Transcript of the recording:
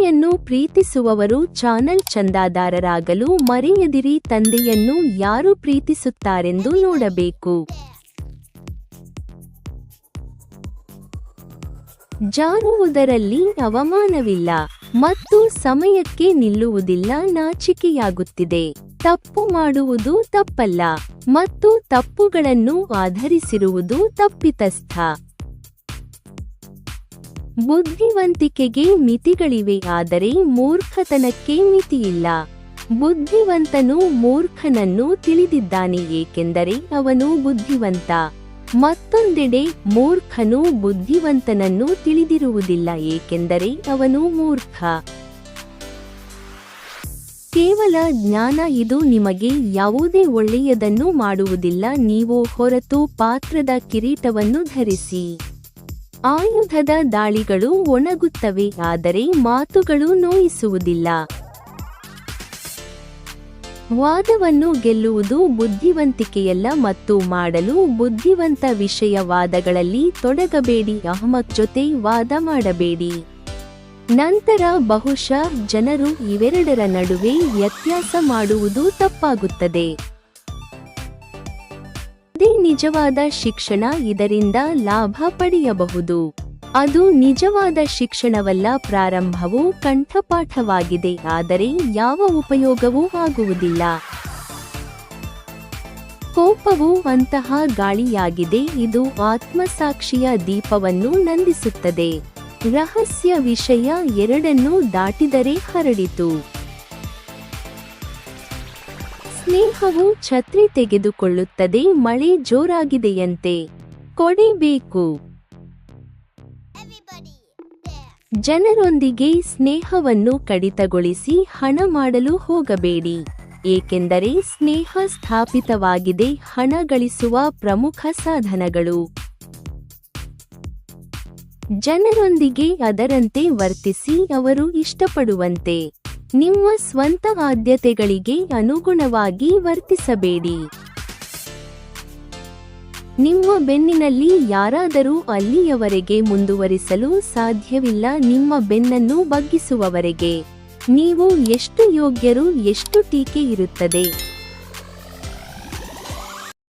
ತಂದೆಯನ್ನು ಪ್ರೀತಿಸುವವರು ಚಾನಲ್ ಚಂದಾದಾರರಾಗಲು ಮರೆಯದಿರಿ ತಂದೆಯನ್ನು ಯಾರು ಪ್ರೀತಿಸುತ್ತಾರೆಂದು ನೋಡಬೇಕು. ಜಾರುವುದರಲ್ಲಿ ಅವಮಾನವಿಲ್ಲ ಮತ್ತು ಸಮಯಕ್ಕೆ ನಿಲ್ಲುವುದಿಲ್ಲ ನಾಚಿಕೆಯಾಗುತ್ತಿದೆ. ತಪ್ಪು ಮಾಡುವುದು ತಪ್ಪಲ್ಲ ಮತ್ತು ತಪ್ಪುಗಳನ್ನು ಆಧರಿಸಿರುವುದು ತಪ್ಪಿತಸ್ಥ. ಬುದ್ಧಿವಂತಿಕೆಗೆ ಮಿತಿಗಳಿವೆ, ಆದರೆ ಮೂರ್ಖತನಕ್ಕೆ ಮಿತಿಯಿಲ್ಲ. ಬುದ್ಧಿವಂತನು ಮೂರ್ಖನನ್ನು ತಿಳಿದಿದ್ದಾನೆ, ಏಕೆಂದರೆ ಅವನು ಬುದ್ಧಿವಂತ. ಮತ್ತೊಂದೆಡೆ, ಮೂರ್ಖನು ಬುದ್ಧಿವಂತನನ್ನು ತಿಳಿದಿರುವುದಿಲ್ಲ, ಏಕೆಂದರೆ ಅವನು ಮೂರ್ಖ. ಕೇವಲ ಜ್ಞಾನ, ಇದು ನಿಮಗೆ ಯಾವುದೇ ಒಳ್ಳೆಯದನ್ನು ಮಾಡುವುದಿಲ್ಲ, ನೀವು ಹೊರತು ಪಾತ್ರದ ಕಿರೀಟವನ್ನು ಧರಿಸಿ. ಆಯುಧದ ದಾಳಿಗಳು ಒಣಗುತ್ತವೆ, ಆದರೆ ಮಾತುಗಳು ನೋಯಿಸುವುದಿಲ್ಲ. ವಾದವನ್ನು ಗೆಲ್ಲುವುದು ಬುದ್ಧಿವಂತಿಕೆಯಲ್ಲ ಮತ್ತು ಮಾಡಲು ಬುದ್ಧಿವಂತ ವಿಷಯ ವಾದಗಳಲ್ಲಿ ತೊಡಗಬೇಡಿ, ಅಹಮದ್ ಜೊತೆ ವಾದ ಮಾಡಬೇಡಿ. ನಂತರ ಬಹುಶಃ ಜನರು ಇವೆರಡರ ನಡುವೆ ವ್ಯತ್ಯಾಸ ಮಾಡುವುದು ತಪ್ಪಾಗುತ್ತದೆ. ನಿಜವಾದ ಶಿಕ್ಷಣ ಇದರಿಂದ ಲಾಭ ಪಡೆಯಬಹುದು. ಅದು ನಿಜವಾದ ಶಿಕ್ಷಣವಲ್ಲ, ಪ್ರಾರಂಭವು ಕಂಠಪಾಠವಾಗಿದೆ, ಆದರೆ ಯಾವ ಉಪಯೋಗವೂ ಆಗುವುದಿಲ್ಲ. ಕೋಪವು ಅಂತಹ ಗಾಳಿಯಾಗಿದೆ, ಇದು ಆತ್ಮಸಾಕ್ಷಿಯ ದೀಪವನ್ನು ನಂದಿಸುತ್ತದೆ. ರಹಸ್ಯ ವಿಷಯ ಎರಡನ್ನೂ ದಾಟಿದರೆ ಹರಡಿತು. ಸ್ನೇಹವು ಛತ್ರಿ ತೆಗೆದುಕೊಳ್ಳುತ್ತದೆ ಮಳೆ ಜೋರಾಗಿದೆಯಂತೆ. ಕೊಡಿಬೇಕು ಜನರೊಂದಿಗೆ ಸ್ನೇಹವನ್ನು ಕಡಿತಗೊಳಿಸಿ ಹಣ ಮಾಡಲು ಹೋಗಬೇಡಿ. ಏಕೆಂದರೆ ಸ್ನೇಹ ಸ್ಥಾಪಿತವಾಗಿದೆ ಹಣ ಗಳಿಸುವ ಪ್ರಮುಖ ಸಾಧನಗಳು. ಜನರೊಂದಿಗೆ ಅದರಂತೆ ವರ್ತಿಸಿ ಅವರು ಇಷ್ಟಪಡುವಂತೆ. ನಿಮ್ಮ ಸ್ವಂತ ಆದ್ಯತೆಗಳಿಗೆ ಅನುಗುಣವಾಗಿ ವರ್ತಿಸಬೇಡಿ. ನಿಮ್ಮ ಬೆನ್ನಿನಲ್ಲಿ ಯಾರಾದರೂ ಅಲ್ಲಿಯವರೆಗೆ ಮುಂದುವರಿಸಲು ಸಾಧ್ಯವಿಲ್ಲ, ನಿಮ್ಮ ಬೆನ್ನನ್ನು ಬಗ್ಗಿಸುವವರೆಗೆ. ನೀವು ಎಷ್ಟು ಯೋಗ್ಯರು, ಎಷ್ಟು ಟೀಕೆ ಇರುತ್ತದೆ.